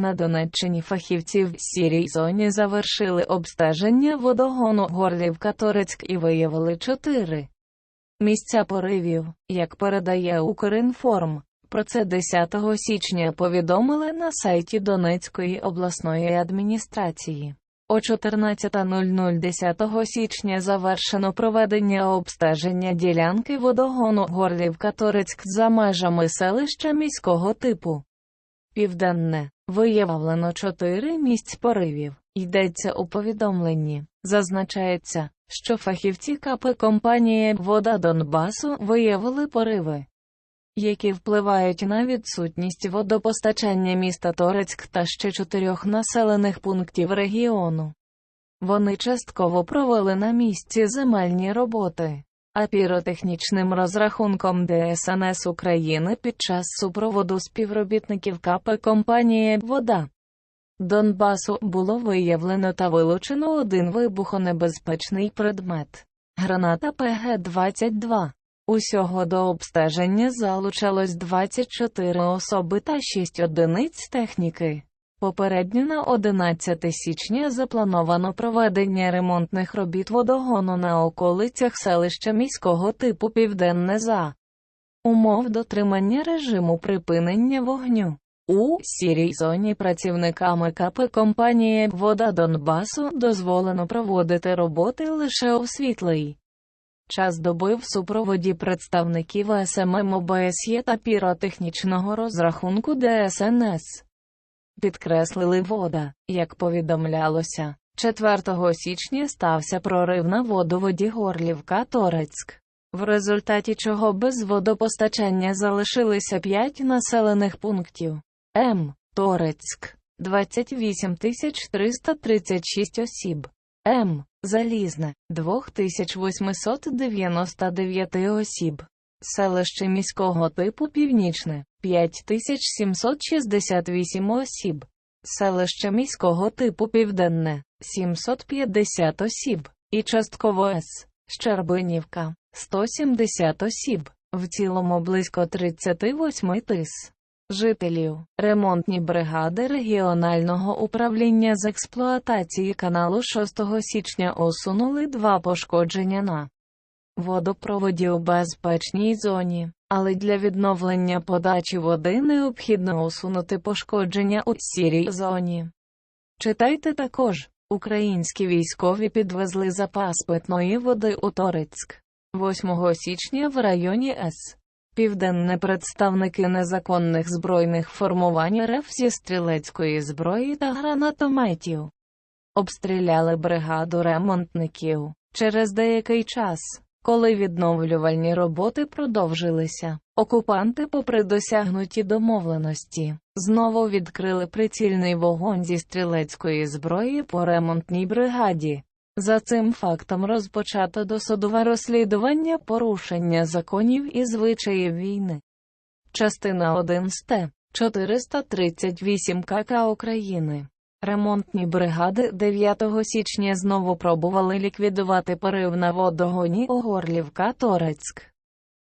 На Донеччині фахівці в сірій зоні завершили обстеження водогону Горлівка Торецьк і виявили чотири місця поривів, як передає Укрінформ. Про це 10 січня повідомили на сайті Донецької обласної адміністрації. О 14.00 10 січня завершено проведення обстеження ділянки водогону Горлівка Торецьк за межами селища міського типу. Південне виявлено чотири місць поривів. Йдеться у повідомленні. Зазначається, що фахівці КП компанії Вода Донбасу виявили пориви, які впливають на відсутність водопостачання міста Торецьк та ще чотирьох населених пунктів регіону. Вони частково провели на місці земельні роботи, а піротехнічним розрахунком ДСНС України під час супроводу співробітників КП компанії Вода Донбасу було виявлено та вилучено один вибухонебезпечний предмет граната ПГ-22. Усього до обстеження залучалось 24 особи та 6 одиниць техніки. Попередньо на 11 січня заплановано проведення ремонтних робіт водогону на околицях селища міського типу Південне за умов дотримання режиму припинення вогню. У сірій зоні працівниками КП компанії Вода Донбасу дозволено проводити роботи лише у світлий час доби в супроводі представників СММ ОБСЄ та піротехнічного розрахунку ДСНС. Підкреслили вода, як повідомлялося, 4 січня стався прорив на водоводі Горлівка Торецьк, в результаті чого без водопостачання залишилися 5 населених пунктів. М. Торецьк 28 336 осіб. М. Залізне 2899 осіб. Селище міського типу Північне 5768 осіб. Селище міського типу Південне 750 осіб. І частково С. Щербинівка 170 осіб. В цілому близько 38 тис жителів. Ремонтні бригади регіонального управління з експлуатації каналу 6 січня усунули два пошкодження на водопроводі у безпечній зоні, але для відновлення подачі води необхідно усунути пошкодження у сірій зоні. Читайте також. Українські військові підвезли запас питної води у Торецьк 8 січня в районі С. Південне представники незаконних збройних формувань РФ зі стрілецької зброї та гранатометів обстріляли бригаду ремонтників. Через деякий час, коли відновлювальні роботи продовжилися, окупанти, попри досягнуті домовленості, знову відкрили прицільний вогонь зі стрілецької зброї по ремонтній бригаді. За цим фактом розпочато досудове розслідування порушення законів і звичаїв війни. Частина 1 ст. 438 КК України. Ремонтні бригади 9 січня знову пробували ліквідувати порив на водогоні Огорлівка Торецьк.